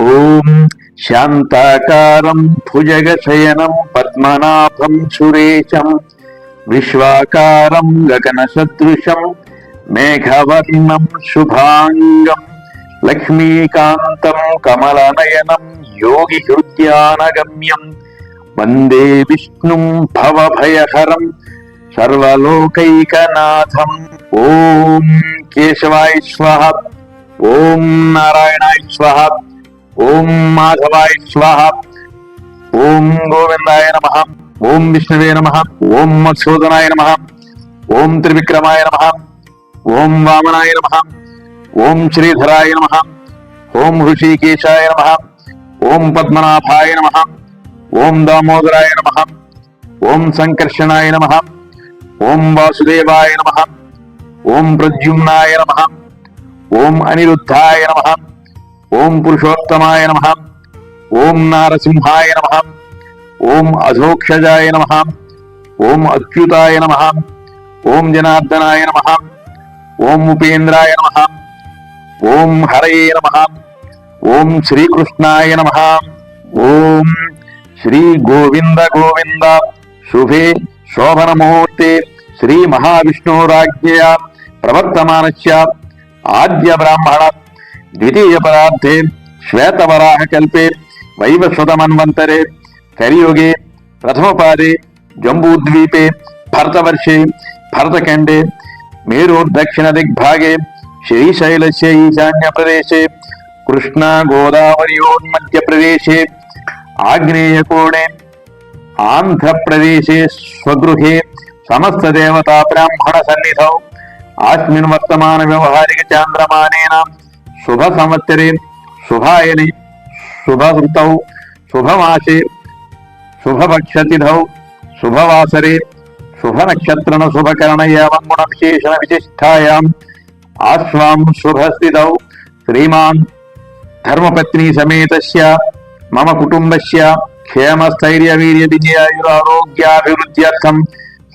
ओम शांताकारं भुजगशयनं पद्मनाभं सुरेशं विश्वाकारं गगनसदृशं मेघवर्णं शुभांगं लक्ष्मीकांतं कमलनयनं योगिहृद्यानगम्यं वंदे विष्णुं भवभयहरं सर्वलोकैकनाथं ओम केशवाय स्वाहा ओम नारायणाय स्वाहा ఓం మాధవాయ స్వాహ ఓం గోవిందాయ నమ ఓం విష్ణువే నమ ఓం మధుసూదనాయ నమ ఓం త్రివిక్రమాయ నమ ఓం వామనాయ నమ ఓం శ్రీధరాయ నమ ఓం హృషికేశాయ నమ ఓం పద్మనాభాయ నమ ఓం దామోదరాయ నమ ఓం సంకర్షణాయ నమ ఓం వాసుదేవాయ నమ ఓం ప్రద్యుమ్నాయ నమ ఓం అనిరుద్ధాయ నమ ఓం పురుషోత్తమాయ నమ ఓం నారసింహాయ నమ ఓం అధోక్షజాయ నమ ఓం అచ్యుతాయ నమ ఓం జనార్దనాయ నమ ఓం ఉపేంద్రాయ నమ ఓం హరయే నమ ఓం శ్రీకృష్ణాయ నమ ఓం శ్రీ గోవింద గోవింద శుభే శోభనముహూర్తే శ్రీ మహావిష్ణురాజ్ఞయా ప్రవర్తమానస్య ఆద్య బ్రాహ్మణ ద్వితీయ పదార్థే శ్వేతవరాహ కల్పే వైవస్వతమన్వంతరే కరియుగే ప్రథమపాదే జంబూద్వీపే భరతవర్షే భరతఖండే మేరుర్దక్షిణ దిగ్భాగే శ్రీశైలస్య ఈశాన్య ప్రదేశే కృష్ణా గోదావరియోన్మధ్య ప్రదేశే ఆగ్నేయకోణే ఆంధ్రప్రదేశే స్వగృహే సమస్త దేవతా బ్రాహ్మణ సన్నిధౌ ఆస్మిన్ వర్తమాన వ్యవహారిక చాంద్రమానేన శుభ సంవత్సరే శుభాయని శుభఋతౌ శుభమాసే శుభపక్షతిథౌ శుభవాసరే శుభనక్షత్రణ శుభకరణయామంగుణ విశేషణ విశిష్టాయాం ఆశ్వాం శుభస్థితౌ శ్రీమాన్ ధర్మపత్ని సమేతస్య మమ కుటుంబస్య క్షేమస్థైర్య వీర్య విజయాయురారోగ్యాభివృద్ధ్యర్థం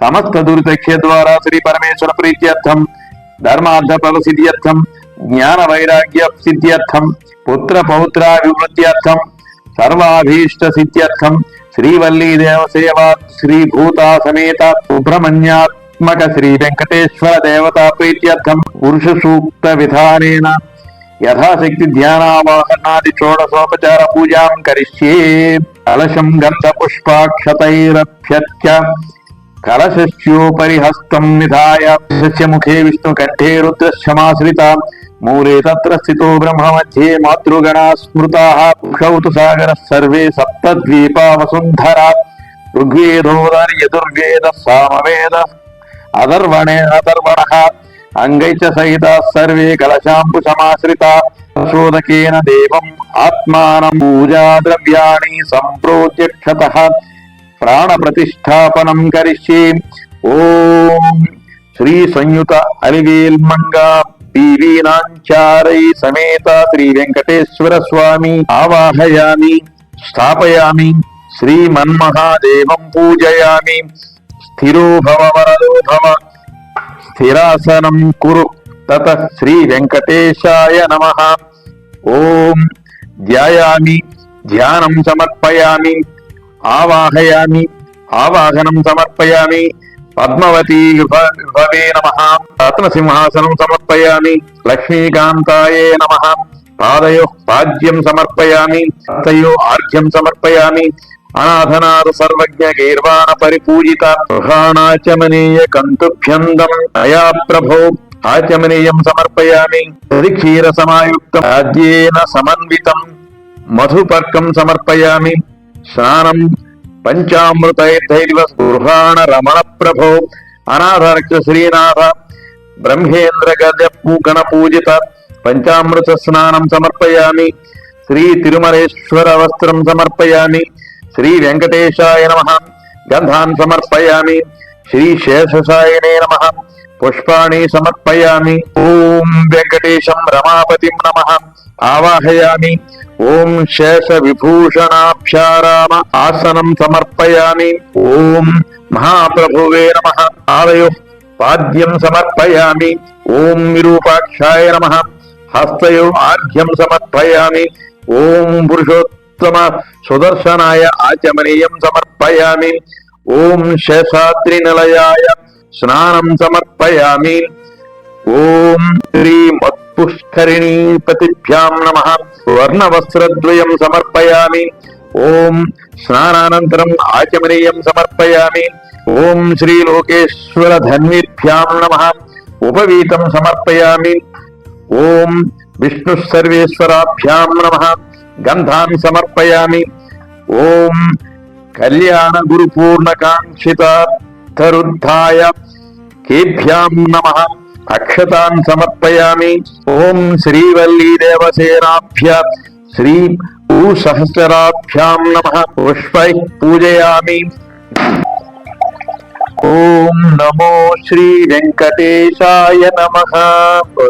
సమస్త దురితక్షయ ద్వారా శ్రీ పరమేశ్వర ప్రీత్యర్థం ధర్మార్థ ఫలసిద్ధ్యర్థం ज्ञान वैराग्य सिद्ध्यर्थम पुत्र पौत्राभिवृद्ध्यर्थम सर्वाभीष्ट सिद्ध्यर्थम श्रीवल्ली देव सेवा श्री भूता समेत सुब्रह्मण्यात्मक श्री वेंकटेश्वर देवता प्रीत्यर्थम पुरुष सूक्त विधानेन यथाशक्ति ध्यान ध्यानावाहनादि षोडशोपचार पूजा करिष्ये। कलशं गन्धपुष्पाक्षतैरभ्यच्च कलशस्योपरि हस्तं निधाय मुखे विष्णु विष्णुकण्ठे रुद्रक्षमाश्रिता మూలే తత్ర స్థితో బ్రహ్మ మధ్యే మాతృగణా స్మృతా పుషౌతు సాగర సర్వే సప్తద్వీపా వసుంధరా ఋగ్వేదోదర్యదుర్వేద సామవేద అధర్వణే అధర్వణ అంగైచ సహిత సర్వే కలశాంబు సమాశ్రిత శోధకేన దేవం ఆత్మానం పూజా ద్రవ్యాణి సంప్రోజ్యక్షత ప్రాణ ప్రతిష్టాపనం కరిష్యే. ఓం శ్రీ సంయుత అలివేల్మంగా దీవీనాంచారై సమేత శ్రీ వెంకటేశ్వర స్వామి ఆవాహయామి స్థాపయామి శ్రీమన్మహాదేవం పూజయామి స్థిరో భవ వరదో భవ స్థిరాసనం కురు తత శ్రీ వెంకటేశాయ నమ ఓం ధ్యాయామి ధ్యానం సమర్పయామి ఆవాహయామి ఆవాహనం సమర్పయామి పద్మవతీ విభవే నమ. రత్నసింహాసనం సమర్పయామి. లక్ష్మీకాంతాయే నమ. పాదయో పాద్యం సమర్పయామి. తయో ఆర్ఘ్యం సమర్పయామి. అనాథనాథ సర్వజ్ఞ గీర్వాణ పరిపూజిత. గృహాణాచమనీయ కంతుభ్యందం అయా ప్రభో. ఆచమనీయం సమర్పయామి. క్షీర సమాయుక్త రాజ్యేన సమన్వితం. మధుపర్కం సమర్పయామి. స్నానం పంచామృతైర్ధైర్వ గృహాణ రమణ ప్రభో. అనాథరక్ష శ్రీనాథ. బ్రహ్మేంద్ర గజ పూగణ పూజిత. పంచామృత స్నానం సమర్పయామి. శ్రీ తిరుమలేశ్వర వస్త్రం సమర్పయామి. శ్రీ వెంకటేశాయ నమ. గంధాన్ సమర్పయామి. శ్రీ శేషసాయనే నమ. పుష్పాణి సమర్పయామి. ఓం వెంకటేశం రమాపతిం నమ. ఆవాహయామి. ఓం శేష విభూషణాభ్యారామ ఆసనం సమర్పయామి. ఓం మహాప్రభువే నమ. ఆలయ పాద్యం సమర్పయామి. ఓం విరూపాక్షాయ నమ. హస్తయో ఆర్ఘ్యం సమర్పయామి. ఓం పురుషోత్తమ సుదర్శనాయ ఆచమనీయం సమర్పయామి. ఓం శేషాద్రి నిలయాయ స్నానం సమర్పయామి. ఓం శ్రీ మత్పుష్కరిణీ పతిభ్యాం నమ. వర్ణవస్త్రద్వయం సమర్పయామి. ఓం స్నానానంతరం ఆచమనీయం సమర్పయామి. ఓం శ్రీ లోకేశ్వర ధన్విభ్యాం నమ. ఉపవీతం సమర్పయామి. ఓం విష్ణు సర్వేశ్వరాభ్యాం నమ. గంధాన్ని సమర్పయామి. ఓం కళ్యాణ గురు పూర్ణకాంక్షిత తరుద్ధాయ కేభ్యాం నమ అక్షతాన్ సమర్పయామి ఓం శ్రీవల్లీ దేవసేనాభ్య శ్రీ భూసహస్రాభ్యాం నమ పుష్పై పూజయామి ఓం నమో శ్రీ వెంకటేశాయ నమ